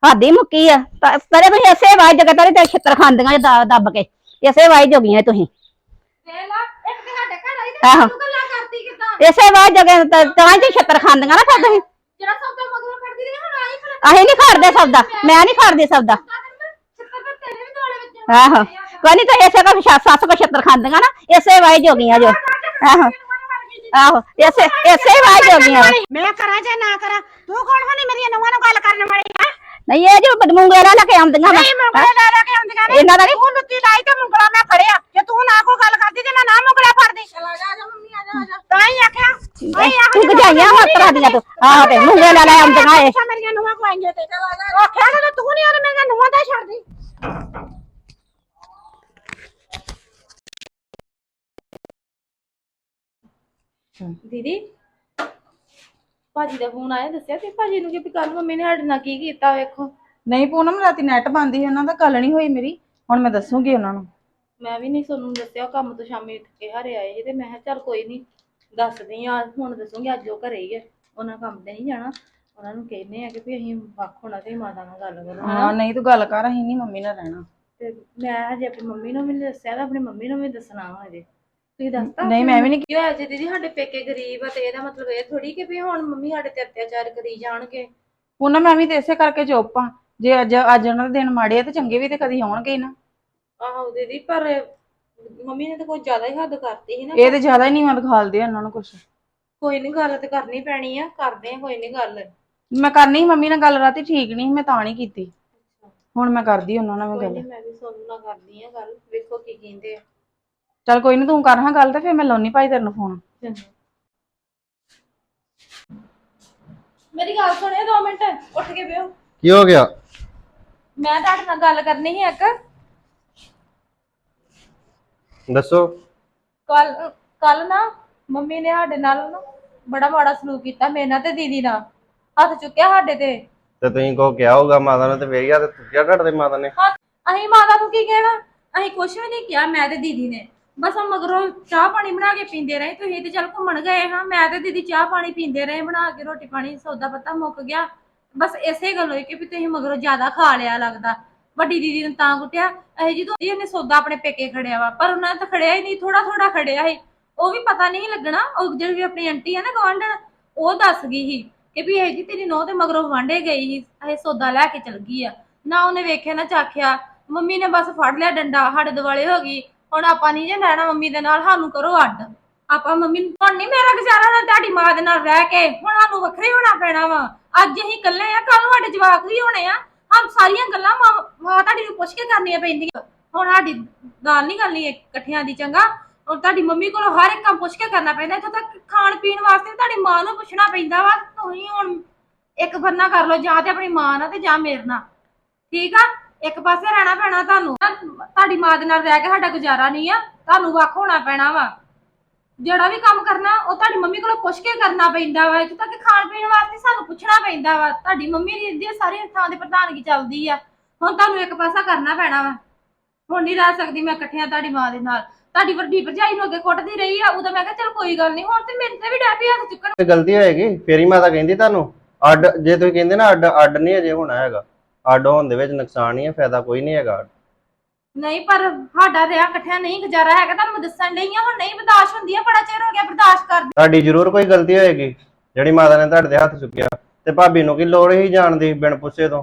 ਹਾਦੀ ਮੁੱਕੀ ਆ। ਪਰੇ ਤੁਸੀਂ ਇਸੇ ਵਾਜ ਜਗ੍ਹਾ ਤੇ ਤੇ ਛਿੱਤਰ ਖਾਂਦੀਆਂ ਦ- ਦੱਬ ਕੇ। ਇਸੇ ਵਾਜ ਜੋਗੀਆਂ ਤੁਸੀਂ। ਵੇਖ ਲਾ ਇੱਕ ਤੇ ਸਾਡੇ ਘਰ ਆਈ ਤੇ ਆਹੋ। ਤੂੰ ਗੱਲਾਂ ਕਰਦੀ ਕਿਦਾਂ? ਇਸੇ ਵਾਜ ਜਗ੍ਹਾ ਤੇ ਤਾਂ ਤੇ ਛਿੱਤਰ ਖਾਂਦੀਆਂ ਨਾ ਫਿਰ ਤੁਸੀਂ। ਜਿਹੜਾ ਸੌਦਾ ਮਗਰੋਂ ਕਰਦੀ ਰਹੀ ਹੁਣ ਆਈ ਖੜਾ ਅਸੀਂ ਨਹੀਂ ਖੜਦੇ ਸਬਦਾ ਮੈਂ ਨਹੀਂ ਖੜਦੀ ਸਬਦਾ ਛੱਤਰ ਤੇ ਤੇਰੇ ਵੀ ਦੋਲੇ ਵਿੱਚ ਆਹੋ। ਕੋਈ ਨਹੀਂ ਤਾਂ ਇਸੇ ਕੋ ਸੱਸ ਕੋ ਛਿੱਤਰ ਖਾਂਦੀਆਂ ਨਾ ਇਸੇ ਵਾਜ ਜੋਗੀਆਂ ਜੋ। ਆਹੋ। ਆਹੋ ਇਸੇ ਇਸੇ ਵਾਜ ਜੋਗੀਆਂ ਵਾਂ। ਮੈਂ ਕਰਾਂ ਜਾਂ ਨਾ ਕਰਾਂ? ਤੂੰ ਕੌਣ ਹੋਣੀ ਮੇਰੀਆਂ ਨੂੰਹਾਂ ਨੂੰ ਗੱਲ ਕਰਨ ਵਾਲੀ ਹੈ ਨਹੀਂ ਇਹ ਜੋ ਮੂੰਗਲੇ ਲੈ ਕੇ ਆਉਂਦੀਆਂ ਨਹੀਂ ਮੁੰਗਲੇ ਲੈ ਕੇ ਆਉਂਦੀਆਂ ਨੇ। ਇਹਨਾਂ ਦਾ ਨੀ- ਤੂੰ ਲੁੱਤੀ ਲਾਈ ਤੇ ਮੁੰਗਲਾ ਮੈਂ ਫੜਿਆ। ਜੇ ਤੂੰ ਨਾ ਕੋਈ ਗੱਲ ਕਰਦੀ ਤੇ ਮੈਂ ਨਾ ਮੁੰਗਲਾ ਫੜਦੀ। ਚਲ ਆ ਜਾ ਆ ਜਾ ਮੰਮੀ ਆ ਜਾ ਆ ਜਾ। ਤਾਂ ਹੀ ਆਖਿਆ। ਤੂੰ ਗਜਾਈਆਂ ਹੋਰ ਤਰ੍ਹਾਂ ਦੀਆਂ ਤੂੰ। ਆਹੋ ਤੇ ਮੂੰਗਲੇ ਲੈ ਆਉਂਦੀਆਂ ਇਹ। ਮੇਰੀਆਂ ਨੂੰਹਾਂ ਕੋ ਆਈਆਂ ਤੇ ਆਖਿਆ ਨਾ ਤੂੰ ਨਹੀਂ ਉਹਨੇ ਮੇਰੀਆਂ ਨੂੰਹਾਂ ਦਾ ਹੀ ਛੱਡਦੀ ਦੀਦੀ ਭਾਜੀ ਦਾ ਫੋਨ ਆਇਆ ਦੱਸਿਆ ਤੇ ਭਾਜੀ ਨੂੰ ਕਿ ਵੀ ਕੱਲ ਮੰਮੀ ਨੇ ਸਾਡੇ ਨਾਲ ਕੀ ਕੀਤਾ ਵੇਖੋ। ਨਹੀਂ ਪੂਨਮ ਰਾਤੀ ਨੈਟ ਬੰਦ ਸੀ ਉਹਨਾਂ ਦਾ ਗੱਲ ਨਹੀਂ ਹੋਈ ਮੇਰੀ। ਹੁਣ ਮੈਂ ਦੱਸੂਗੀ ਉਹਨਾਂ ਨੂੰ। ਮੈਂ ਵੀ ਨਹੀਂ ਤੁਹਾਨੂੰ ਦੱਸਿਆ ਕੰਮ ਤੋਂ ਸ਼ਾਮੀ ਥੱਕੇ ਹਾਰੇ ਆਏ ਸੀ ਤੇ ਮੈਂ ਕਿਹਾ ਚੱਲ ਕੋਈ ਨਹੀਂ ਦੱਸਦੀ ਆ ਹੁਣ ਦੱਸੂਗੀ ਅੱਜ ਉਹ ਘਰੇ ਹੀ ਹੈ ਉਹਨਾਂ ਕੰਮ ਤੇ ਨਹੀਂ ਜਾਣਾ। ਉਹਨਾਂ ਨੂੰ ਕਹਿੰਦੇ ਆ ਕਿ ਵੀ ਅਸੀਂ ਵੱਖ ਹੋਣਾ ਤੇ ਮਾਤਾ ਨਾਲ ਗੱਲ ਕਰੋ ਹਨਾ? ਹਾਂ ਨਹੀਂ ਤੂੰ ਗੱਲ ਕਰ ਅਸੀਂ ਨਹੀਂ ਮੰਮੀ ਨਾਲ ਰਹਿਣਾ। ਤੇ ਮੈਂ ਹਜੇ ਆਪਣੀ ਮੰਮੀ ਨੂੰ ਵੀ ਨਹੀਂ ਦੱਸਿਆ ਤੇ ਆਪਣੀ ਮੰਮੀ ਨੂੰ ਵੀ ਦੱਸਣਾ ਵਾ ਹਜੇ। ਤੁਸੀਂ ਦੱਸਤਾ ਨਹੀਂ ਮੈਂ ਵੀ ਨਹੀਂ ਕੀ ਹੋਇਆ ਜੀ ਦੀਦੀ ਸਾਡੇ ਪੇਕੇ ਗਰੀਬ ਆ ਤੇ ਇਹਦਾ ਮਤਲਬ ਇਹ ਥੋੜੀ ਕਿ ਵੀ ਹੁਣ ਮੰਮੀ ਸਾਡੇ ਤੇ ਅਤਿਆਚਾਰ ਕਰੀ ਜਾਣਗੇ। ਪੂਨਮ ਮੈਂ ਵੀ ਤੇ ਇਸੇ ਕਰਕੇ ਚੁੱਪ ਆ। ਜੇ ਅੱਜ ਅੱਜ ਉਹਨਾਂ ਦੇ ਦਿਨ ਮਾੜੇ ਆ ਤੇ ਚੰਗੇ ਵੀ ਤੇ ਕਦੀ ਆਉਣਗੇ ਹੀ ਨਾ। ਆਹੋ ਦੀਦੀ ਪਰ ਮੰਮੀ ਨੇ ਤਾਂ ਕੋਈ ਜ਼ਿਆਦਾ ਹੀ ਹੱਦ ਕਰਤੀ ਸੀ ਨਾ। ਇਹ ਤੇ ਜ਼ਿਆਦਾ ਹੀ ਨਹੀਂ ਮਤ ਖਾਲਦੇ ਆ ਉਹਨਾਂ ਨੂੰ ਕੁਛ। ਕੋਈ ਨਹੀਂ ਗੱਲ ਤੇ ਕਰਨੀ ਪੈਣੀ ਆ ਕਰਦੇ ਆ ਕੋਈ ਨਹੀਂ ਗੱਲ। ਮੈਂ ਕਰਨੀ ਸੀ ਮੰਮੀ ਨਾਲ ਗੱਲ ਰਾਤੀ ਠੀਕ ਨਹੀਂ ਸੀ, ਮੈਂ ਤਾਂ ਨਹੀਂ ਕੀਤੀ। ਹੁਣ ਮੈਂ ਕਰਦੀ ਉਹਨਾਂ ਨਾਲ ਮੈਂ ਕੋਈ ਗੱਲ। ਨਹੀਂ ਮੈਂ ਵੀ ਸੋਨੂੰ ਨਾਲ ਕਰਦੀ ਆ ਗੱਲ ਵੇਖੋ ਕੀ ਕਹਿੰਦੇ ਆ। ਚੱਲ ਕੋਈ ਨਹੀਂ ਤੂੰ ਕਰ ਹਾਂ ਗੱਲ ਤੇ ਫਿਰ ਮੈਂ ਲਾਉਣੀ ਭਾਈ ਤੇਰੇ ਨੂੰ ਫੋਨ। ਮੇਰੀ ਗੱਲ ਸੁਣਿਓ 2 ਮਿੰਟ ਉੱਠ ਕੇ ਬਿਓ ਕੀ ਹੋ ਗਿਆ? ਮੈਂ ਤੁਹਾਡੇ ਨਾਲ ਗੱਲ ਕਰਨੀ ਸੀ ਇੱਕ। ਦੱਸੋ। ਕੱਲ ਕੱਲ ਨਾ ਮੰਮੀ ਨੇ ਸਾਡੇ ਨਾਲ ਨਾ ਬੜਾ ਮਾੜਾ ਸਲੂਕ ਕੀਤਾ ਮੇਰੇ ਨਾਲ ਤੇ ਦੀਦੀ ਨਾਲ। ਹੱਥ ਚੁੱਕਿਆ ਸਾਡੇ ਤੇ। ਤੇ ਤੁਸੀਂ ਕੋ ਕਿਹਾ ਹੋਊਗਾ ਮਾਤਾ ਨੇ ਤੇ ਮੇਰੀ ਹੱਥ ਚੁੱਕਿਆ ਤੁਹਾਡੇ ਮਾਤਾ ਨੇ? ਅਸੀਂ ਮਾਤਾ ਨੂੰ ਕੀ ਕਹਿਣਾ? ਅਸੀਂ ਕੁਝ ਵੀ ਨਹੀਂ ਕਿਹਾ ਮੈਂ ਤੇ ਦੀਦੀ ਨੇ। ਬਸ ਉਹ ਮਗਰੋਂ ਚਾਹ ਪਾਣੀ ਬਣਾ ਕੇ ਪੀਂਦੇ ਰਹੇ। ਤੁਸੀਂ ਤੇ ਚੱਲ ਘੁੰਮਣ ਗਏ ਹਾਂ। ਮੈਂ ਤੇ ਦੀਦੀ ਚਾਹ ਪਾਣੀ ਪੀਂਦੇ ਰਹੇ, ਬਣਾ ਕੇ ਰੋਟੀ ਪਾਣੀ, ਸੌਦਾ ਪੱਤਾ ਮੁੱਕ ਗਿਆ। ਬਸ ਇਸੇ ਗੱਲ ਹੋਈ ਕਿ ਵੀ ਤੁਸੀਂ ਮਗਰੋਂ ਜ਼ਿਆਦਾ ਖਾ ਲਿਆ ਲੱਗਦਾ। ਵੱਡੀ ਦੀਦੀ ਨੇ ਤਾਂ ਕੁੱਟਿਆ। ਇਹ ਜਦੋਂ ਇਹਨੇ ਸੌਦਾ ਆਪਣੇ ਪੇਕੇ ਖੜਿਆ ਵਾ, ਪਰ ਉਹਨਾਂ ਨੇ ਤਾਂ ਖੜਿਆ ਹੀ ਨਹੀਂ ਥੋੜਾ ਥੋੜਾ ਖੜਿਆ ਸੀ। ਉਹ ਵੀ ਪਤਾ ਨਹੀਂ ਲੱਗਣਾ। ਉਹ ਜਿਹੜੀ ਆਪਣੀ ਆਂਟੀ ਆ ਨਾ ਗਵਾਂਢਣ ਉਹ ਦੱਸ ਗਈ ਸੀ ਕਿ ਵੀ ਇਹ ਜੀ ਤੇਰੀ ਨੋਹ ਤੇ ਮਗਰੋਂ ਵਾਂਡੇ ਗਈ ਸੀ। ਇਹ ਸੌਦਾ ਲੈ ਕੇ ਚਲ ਗਈ ਆ। ਨਾ ਉਹਨੇ ਵੇਖਿਆ, ਨਾ ਚਾਖਿਆ। ਮੰਮੀ ਨੇ ਬਸ ਫੜ ਲਿਆ ਡੰਡਾ ਸਾਡੇ ਦੁਆਲੇ ਹੋ ਗਈ। ਹੁਣ ਆਪਾਂ ਨਹੀਂ ਜੇ ਰਹਿਣਾ ਮੰਮੀ ਦੇ ਨਾਲ, ਸਾਨੂੰ ਕਰੋ ਅੱਡ। ਆਪਾਂ ਮੰਮੀ ਨੂੰ, ਹੁਣ ਨਹੀਂ ਮੇਰਾ ਗੁਜ਼ਾਰਾ ਨਾ ਤੁਹਾਡੀ ਮਾਂ ਦੇ ਨਾਲ ਰਹਿ ਕੇ, ਹੁਣ ਸਾਨੂੰ ਵੱਖਰੇ ਹੋਣਾ ਪੈਣਾ ਵਾ। ਅੱਜ ਅਸੀਂ ਇਕੱਲੇ ਆ ਕੱਲ ਨੂੰ ਸਾਡੇ ਜਵਾਕ ਵੀ ਹੋਣੇ ਆ। ਹਮ ਸਾਰੀਆਂ ਗੱਲਾਂ ਮਾਂ ਮਾਂ ਤੁਹਾਡੀ ਨੂੰ ਪੁੱਛ ਕੇ ਕਰਨੀਆਂ ਪੈਂਦੀਆਂ। ਹੁਣ ਸਾਡੀ ਗੱਲ ਨਹੀਂ ਕਰਨੀ ਇਕੱਠਿਆਂ ਦੀ, ਚੰਗਾ? ਹੁਣ ਤੁਹਾਡੀ ਮੰਮੀ ਕੋਲੋਂ ਹਰ ਇੱਕ ਕੰਮ ਪੁੱਛ ਕੇ ਕਰਨਾ ਪੈਂਦਾ, ਇੱਥੋਂ ਤੱਕ ਖਾਣ ਪੀਣ ਵਾਸਤੇ ਵੀ ਤੁਹਾਡੀ ਮਾਂ ਨੂੰ ਪੁੱਛਣਾ ਪੈਂਦਾ ਵਾ। ਤੁਸੀਂ ਹੁਣ ਇੱਕ ਬੰਨਾ ਕਰ ਲਓ, ਜਾਂ ਤੇ ਆਪਣੀ ਮਾਂ ਨਾਲ ਤੇ ਜਾਂ ਮੇਰੇ ਨਾਲ। ਠੀਕ ਆ? ਇੱਕ ਪਾਸੇ ਰਹਿਣਾ ਪੈਣਾ ਤੁਹਾਨੂੰ। ਤੁਹਾਡੀ ਮਾਂ ਦੇ ਨਾਲ ਰਹਿ ਕੇ ਸਾਡਾ ਗੁਜ਼ਾਰਾ ਨਹੀਂ ਆ। ਤੁਹਾਨੂੰ ਵੱਖ ਹੋਣਾ ਪੈਣਾ ਵਾ। ਜਿਹੜਾ ਵੀ ਕੰਮ ਕਰਨਾ, ਉਹ ਤੁਹਾਡੀ ਮੰਮੀ ਕੋਲੋਂ ਪੁੱਛ ਕੇ ਕਰਨਾ ਪੈਂਦਾ ਵਾ। ਇੱਥੋਂ ਤੱਕ ਖਾਣ ਪੀਣ ਵਾਸਤੇ ਸਾਨੂੰ ਪੁੱਛਣਾ ਪੈਂਦਾ ਵਾ। ਤੁਹਾਡੀ ਮੰਮੀ ਦੀ ਇੱਦੀ ਸਾਰੀ ਥਾਂ ਦੇ ਪ੍ਰਧਾਨਗੀ ਚੱਲਦੀ ਆ। ਹੁਣ ਤੁਹਾਨੂੰ ਇੱਕ ਪਾਸਾ ਕਰਨਾ ਪੈਣਾ ਵਾ। ਹੁਣ ਨਹੀਂ ਰਹਿ ਸਕਦੀ ਮੈਂ ਇਕੱਠਿਆਂ ਤੁਹਾਡੀ ਮਾਂ ਦੇ ਨਾਲ। ਤੁਹਾਡੀ ਵੱਡੀ ਭਰਜਾਈ ਨੂੰ ਅੱਗੇ ਕੁੱਟਦੀ ਰਹੀ ਆ। ਉਦੋਂ ਮੈਂ ਕਿਹਾ, ਚਲ ਕੋਈ ਗੱਲ ਨਹੀਂ। ਹੁਣ ਤੇ ਮੇਰੇ ਤੇ ਵੀ ਡੈਪੀ ਹੱਥ ਚੁੱਕਣ। ਤੇ ਗਲਤੀ ਹੋਏਗੀ। ਫੇਰ ਹੀ ਮਾਤਾ ਕਹਿੰਦੀ ਤੁਹਾਨੂੰ, ਅੱਡ, ਜੇ ਤੁਸੀਂ ਕਹਿੰਦੇ ਨਾ, ਅੱਡ ਅੱਡ ਨਹੀਂ ਅਜੇ ਹੋਣਾ ਹੈਗਾ। ਅੱਡ ਹੋਣ ਦੇ ਵਿੱਚ ਨੁਕਸਾਨ ਹੀ ਹੈ ਫਾਇਦਾ ਕੋਈ ਨਹੀਂ ਹੈਗਾ। ਨਹੀਂ ਪਰ ਸਾਡਾ ਰਿਆ ਇਕੱਠਿਆਂ ਨਹੀਂ ਗੁਜ਼ਾਰਾ ਹੈਗਾ ਤੁਹਾਨੂੰ ਮੈਂ ਦੱਸਣ ਡਈ ਆ ਹੁਣ ਨਹੀਂ ਬਰਦਾਸ਼ਤ ਹੁੰਦੀ ਆ ਬੜਾ ਚਿਰ ਹੋ ਗਿਆ ਬਰਦਾਸ਼ਤ ਕਰ ਤੁਹਾਡੀ ਜ਼ਰੂਰ ਕੋਈ ਗਲਤੀ ਹੋਏਗੀ ਜਿਹੜੀ ਮਾਤਾ ਨੇ ਤੁਹਾਡੇ ਤੇ ਹੱਥ ਚੁੱਕਿਆ ਤੇ ਭਾਬੀ ਨੂੰ ਕੀ ਲੋੜ ਹੀ ਜਾਣ ਦੀ ਬਿਨ ਪੁੱਛੇ ਤੋਂ?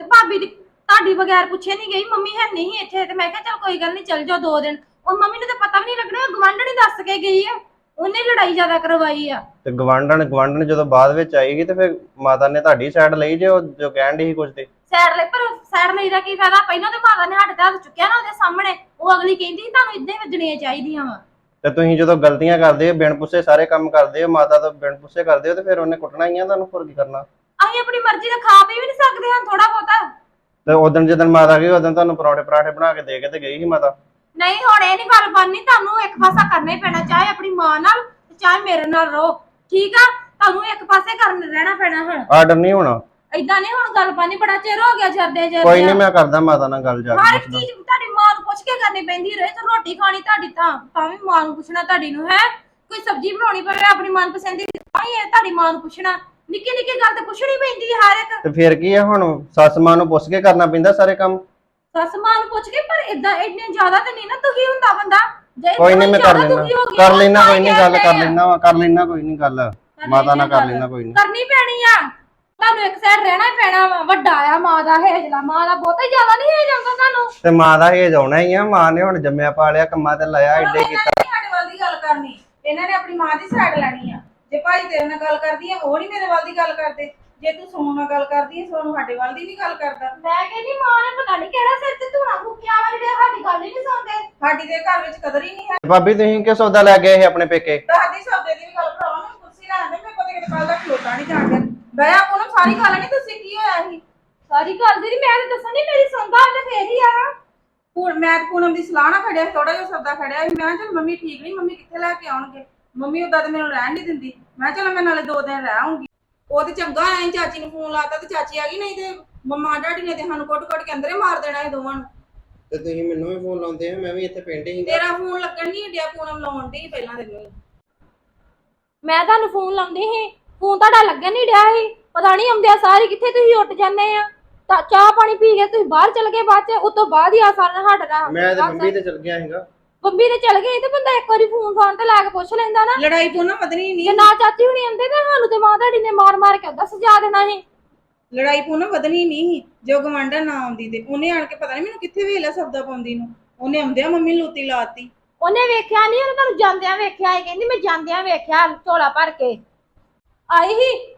ਤੇ ਭਾਬੀ ਦੀ ਤੁਹਾਡੀ ਬਗੈਰ ਪੁੱਛੇ ਨਹੀਂ ਗਈ ਮੰਮੀ ਹੈ ਨਹੀਂ ਇੱਥੇ ਤੇ ਮੈਂ ਕਿਹਾ ਚਲ ਕੋਈ ਗੱਲ ਨਹੀਂ ਚੱਲ ਜਾਓ ਦੋ ਦਿਨ। ਉਹ ਮੰਮੀ ਨੂੰ ਤਾਂ ਪਤਾ ਵੀ ਨਹੀਂ ਲੱਗਣਾ ਗਵਾਂਢਣੀ ਦੱਸ ਕੇ ਗਈ ਆ ਉਹਨੇ ਲੜਾਈ ਜ਼ਿਆਦਾ ਕਰਵਾਈ ਆ। ਤੇ ਗਵਾਂਢਣ ਗਵਾਂਢਣ ਜਦੋਂ ਬਾਅਦ ਵਿੱਚ ਆਏਗੀ ਤੇ ਫਿਰ ਮਾਤਾ ਨੇ ਤੁਹਾਡੀ ਸਾਈਡ ਲਈ ਜੇ ਉਹ ਜੋ ਕਹਿਣ ਦੀ ਸੀ ਕੁਝ ਤੇ? ਸਾਈਡ ਲਈ ਪਰ ਸਾਈਡ ਲਈ ਦਾ ਕੀ ਫਾਇਦਾ? ਪਹਿਲਾਂ ਤੇ ਮਾਤਾ ਨੇ ਹੱਥ ਚੁੱਕਿਆ ਨਾ ਉਹਦੇ ਸਾਹਮਣੇ। ਉਹ ਅਗਲੀ ਕਹਿੰਦੀ ਸੀ, ਤੁਹਾਨੂੰ ਇਦਾਂ ਹੀ ਵੱਜਣੀਆਂ ਚਾਹੀਦੀਆਂ ਵਾ। ਤੇ ਤੁਸੀਂ ਜਦੋਂ ਗਲਤੀਆਂ ਕਰਦੇ ਹੋ ਬਿਨ ਪੁੱਛੇ ਸਾਰੇ ਕੰਮ ਕਰਦੇ ਹੋ ਮਾਤਾ ਤੋਂ ਬਿਨ ਪੁੱਛੇ ਕਰਦੇ ਹੋ ਤੇ ਫਿਰ ਉਹਨੇ ਕੁੱਟਣਾ ਹੀ ਆ ਤੁਹਾਨੂੰ ਹੋਰ ਕੀ ਕਰਨਾ? ਅਸੀਂ ਆਪਣੀ ਮਰਜ਼ੀ ਦਾ ਖਾ ਪੀ ਵੀ ਨਹੀਂ ਸਕਦੇ ਹਾਂ ਥੋੜਾ ਬਹੁਤਾ। ਤੇ ਉਦੋਂ ਜਦੋਂ ਮਾਤਾ ਗਈ ਉਦੋਂ ਤੁਹਾਨੂੰ ਪਰੌਂਠੇ ਪਰਾਠੇ ਬਣਾ ਕੇ ਦੇ ਕੇ ਤੇ ਗਈ ਸੀ ਮਾਤਾ? ਨਹੀਂ ਹੁਣ ਇਹ ਨਹੀਂ ਗੱਲ ਬਣਨੀ ਤੁਹਾਨੂੰ ਇੱਕ ਪਾਸਾ ਕਰਨਾ ਹੀ ਪੈਣਾ ਚਾਹੇ ਆਪਣੀ ਮਾਂ ਨਾਲ ਤੇ ਚਾਹੇ ਮੇਰੇ ਨਾਲ ਰਹੋ। ਠੀਕ ਆ? ਤੁਹਾਨੂੰ ਇੱਕ ਪਾਸੇ ਕਰਨ ਰਹਿਣਾ ਪੈਣਾ ਹੁਣ। ਆਰਡਰ ਨਹੀਂ ਹੋਣਾ? ਏਦਾਂ ਨਹੀਂ ਹੁਣ ਗੱਲ ਬਣਨੀ ਬੜਾ ਚਿਰ ਹੋ ਗਿਆ ਜਰਦੇ ਜਰਦੇ ਕੋਈ ਨਹੀਂ ਮੈਂ ਕਰਦਾ ਮਾਤਾ ਨਾਲ ਗੱਲ ਜਾ ਹਰ ਕੇ ਇੱਕ ਪੁੱਛਦਾ। ਚੀਜ਼ ਤੁਹਾਡੀ ਮਾਂ ਨੂੰ ਪੁੱਛ ਕੇ ਕਰਨੀ ਪੈਂਦੀ ਰਹੇ ਤੇ ਰੋਟੀ ਖਾਣੀ ਤੁਹਾਡੀ ਤਾਂ ਤਾਂ ਵੀ ਮਾਂ ਨੂੰ ਪੁੱਛਣਾ ਤੁਹਾਡੀ ਨੂੰ ਹੈ? ਕੋਈ ਸਬਜ਼ੀ ਬਣਾਉਣੀ ਪਵੇ ਆਪਣੀ ਮਨਪਸੰਦ ਦੀ ਤਾਂ ਹੀ ਇਹ ਤੁਹਾਡੀ ਮਾਂ ਨੂੰ ਪੁੱਛਣਾ। ਨਿੱਕੀ ਨਿੱਕੀ ਗੱਲ ਤੇ ਪੁੱਛਣੀ ਪੈਂਦੀ ਹੈ ਹਰ ਇੱਕ। ਤੇ ਫਿਰ ਕੀ ਹੈ ਹੁਣ? ਸੱਸ ਮਾਂ ਨੂੰ ਪੁੱਛ ਕੇ ਕਰਨਾ ਪੈਂਦਾ ਸਾਰੇ ਕੰਮ? ਸੱਸ ਮਾਂ ਨੂੰ ਪੁੱਛ ਕੇ ਪਰ ਇਦਾਂ ਇੰਨੇ ਜ਼ਿਆਦਾ ਤੇ ਨਹੀਂ ਨਾ ਦੁਖੀ ਹੁੰਦਾ ਬੰਦਾ। ਜੇ ਕੋਈ ਨਹੀਂ ਮੈਂ ਕਰ ਜ਼ਿਆਦਾ ਲੈਣਾ ਦੁਖੀ ਹੋ ਗਿਆ ਕਰ ਲੈਣਾ ਕੋਈ ਨਹੀਂ ਗੱਲ ਕਰ। ਲੈਣਾ ਵਾ ਕਰ ਲੈਣਾ ਕੋਈ ਨਹੀਂ ਗੱਲ। ਮਾਤਾ ਨਾਲ ਕਰ ਲੈਣਾ ਕੋਈ ਨਹੀਂ। ਕਰਨੀ ਪੈਣੀ ਆ। ਤੁਹਾਨੂੰ ਇੱਕ ਸਾਈਡ ਰਹਿਣਾ ਹੀ ਪੈਣਾ ਵਾ ਵੱਡਾ ਆ ਮਾਂ ਦਾ ਹੇਜਲਾ ਮਾਂ ਦਾ ਬਹੁਤਾ ਹੀ ਜ਼ਿਆਦਾ ਨਹੀਂ ਹੇਜ ਆਉਂਦਾ ਤੁਹਾਨੂੰ? ਤੇ ਮਾਂ ਦਾ ਹੇਜ ਆਉਣਾ ਹੀ ਆ ਮਾਂ ਨੇ ਹੁਣ ਜੰਮਿਆ ਪਾਲਿਆ ਕੰਮਾਂ ਤੇ ਲਾਇਆ ਏਡੇ ਕੀਤਾ। ਸਾਡੇ ਵੱਲ ਦੀ ਗੱਲ ਕਰਨੀ ਇਹਨਾਂ ਨੇ ਆਪਣੀ ਮਾਂ ਦੀ ਸਾਈਡ ਲੈਣੀ ਆ। ਜੇ ਭਾਈ ਤੇਰੇ ਨਾਲ ਗੱਲ ਕਰਦੀ ਆ ਉਹ ਨਹੀਂ ਮੇਰੇ ਵੱਲ ਦੀ ਗੱਲ ਕਰਦੇ। ਜੇ ਤੂੰ ਸੋਨੂੰ ਨਾਲ ਗੱਲ ਕਰਦੀ ਆ ਸੋਨੂੰ ਸਾਡੇ ਵੱਲ ਦੀ ਨਹੀਂ ਗੱਲ ਕਰਦਾ। ਮੈਂ ਕਹਿੰਦੀ ਮਾਂ ਨੇ ਪਤਾ ਨਹੀਂ ਕਿਹੜਾ ਸਿਰ ਤੇ ਧੂਣਾ ਫੂਕਿਆ ਵਾ ਜਿਹੜੇ ਸਾਡੀ ਗੱਲ ਹੀ ਨਹੀਂ ਸੁਣਦੇ। ਸਾਡੀ ਦੇ ਘਰ ਵਿੱਚ ਕਦਰ ਹੀ ਨਹੀਂ ਹੈ। ਭਾਬੀ ਤੁਸੀਂ ਕਿ ਸੌਦਾ ਲੈ ਗਏ ਇਹ ਆਪਣੇ ਪੇਕੇ? ਤੁਹਾਡੀ ਸੌਦੇ ਦੀ ਵੀ ਗੱਲ ਭਰਾਵਾ ਮੈਂ ਕੁਰਸੀ ਲੈਣ ਦੇ ਮੈਂ ਕੋਤੇ ਕਿਤੇ ਕੱਲ ਦਾ ਖਲੋਤਾ ਨਹੀਂ ਜਾਣ ਡਿਆ ਬਹਿ ਆਪੋ ਨੂੰ ਸਾਰੀ ਗੱਲ ਨਹੀਂ ਤੁਸੀਂ ਕੀ ਹੋਇਆ ਸੀ? ਸਾਰੀ ਗੱਲ ਦੀ ਮੈਂ ਤਾਂ ਦੱਸਣ ਨਹੀਂ ਮੇਰੀ ਸੁਣਦਾ ਤੇ ਫੇਰ ਹੀ ਆ। ਹੁਣ ਮੈਂ ਤੇ ਪੂਨਮ ਦੀ ਸਲਾਹ ਨਾਲ ਖੜਿਆ ਥੋੜਾ ਜਿਹਾ ਸੌਦਾ ਖੜਿਆ ਸੀ। ਮੈਂ ਕਿਹਾ ਚੱਲ ਮੰਮੀ ਠੀਕ ਨਹੀਂ ਮੰਮੀ ਕਿੱਥੇ ਲੈ ਕੇ ਆਉਣਗੇ? ਮੰਮੀ ਉਦਾਂ ਤੇ ਮੈਨੂੰ ਰਹਿਣ ਨਹੀਂ ਦਿੰਦੀ। ਮੈਂ ਕਿਹਾ ਚਲੋ ਮੈਂ ਨਾਲੇ ਦੋ ਦਿਨ ਰਹਿ ਆਉਂਗੀ ਉਹ ਤੇ ਚੰਗਾ ਆਇਆ ਚਾਚੀ ਨੂੰ ਫੋਨ ਲਾਤਾ ਤੇ ਚਾਚੀ ਆ ਗਈ ਨਹੀਂ ਤੇ ਮੰਮਾ ਡੈਡੀ ਨੇ ਤੇ ਸਾਨੂੰ ਕੁੱਟ ਕੁੱਟ ਕੇ ਅੰਦਰੇ ਮਾਰ ਦੇਣਾ ਇਹ ਦੋਵਾਂ ਨੂੰ। ਤੇ ਤੁਸੀਂ ਮੈਨੂੰ ਵੀ ਫੋਨ ਲਾਉਂਦੇ ਆ ਮੈਂ ਵੀ ਇੱਥੇ ਪਿੰਡ ਹੀ ਤੇਰਾ ਫੋਨ ਲੱਗਣ ਨਹੀਂ ਡਿਆ ਪੂਨਮ ਲਾਉਣ ਦੀ ਪਹਿਲਾਂ ਤੈਨੂੰ। ਮੈਂ ਤੁਹਾਨੂੰ ਫੋਨ ਲਾਉਂਦੀ ਸੀ। ਫੋਨ ਤੁਹਾਡਾ ਲੱਗਣ ਨਹੀਂ ਡਿਆ ਸੀ। ਪਤਾ ਨਹੀਂ ਆਉਂਦਿਆ ਸਾਰੀ ਕਿੱਥੇ ਤੁਸੀਂ ਉੱਟ ਜਾਂਦੇ ਆ। ਤਾਂ ਚਾਹ ਪਾਣੀ ਪੀ ਕੇ ਤੁਸੀਂ ਬਾਹਰ ਚਲ ਗਏ ਬਾਅਦ ਚ ਉਸ ਤੋਂ ਬਾਅਦ ਹੀ ਆ ਸਾਰਾ ਸਾਡਾ ਨਾਲ ਮੈਂ ਤੇ ਮੰਮੀ ਤੇ ਚਲ ਗਿਆ ਹੈਗਾ ਬੰਬੀ ਤੇ ਚਲ ਗਏ ਤੇ ਬੰਦਾ ਇੱਕ ਵਾਰੀ ਫੋਨ ਫੋਨ ਤੇ ਲਾ ਕੇ ਪੁੱਛ ਲੈਂਦਾ ਨਾ। ਲੜਾਈ ਤੋਂ ਨਾ ਵਧਣੀ ਜੇ ਨਹੀਂ ਨਾ ਚਾਚੀ ਹੁਣੀ ਆਉਂਦੇ ਤੇ ਸਾਨੂੰ ਤੇ ਮਾਂ ਤੁਹਾਡੀ ਨੇ ਮਾਰ ਮਾਰ ਕੇ ਅੱਧਾ ਸਜਾ ਦੇਣਾ ਸੀ। ਲੜਾਈ ਤੋਂ ਨਾ ਵਧਣੀ ਨਹੀਂ ਜੋ ਗਵਾਂਢਾ ਨਾ ਆਉਂਦੀ ਤੇ ਉਹਨੇ ਆਣ ਕੇ ਪਤਾ ਨਹੀਂ ਮੈਨੂੰ ਕਿੱਥੇ ਵੇਲਾ ਸਬਦਾ ਪਾਉਂਦੀ ਨੂੰ। ਉਹਨੇ ਆਉਂਦਿਆਂ ਮੰਮੀ ਨੂੰ ਲੂਤੀ ਲਾਤੀ। ਉਹਨੇ ਵੇਖਿਆ ਨਹੀਂ ਉਹਨੇ ਤੁਹਾਨੂੰ ਜਾਂਦਿਆਂ ਵੇਖਿਆ ਇਹ ਕਹਿੰਦੀ ਮੈਂ ਜਾਂਦਿਆਂ ਵੇਖਿਆ ਝੋਲਾ ਭਰ ਕੇ। ਆਈ ਹੀ।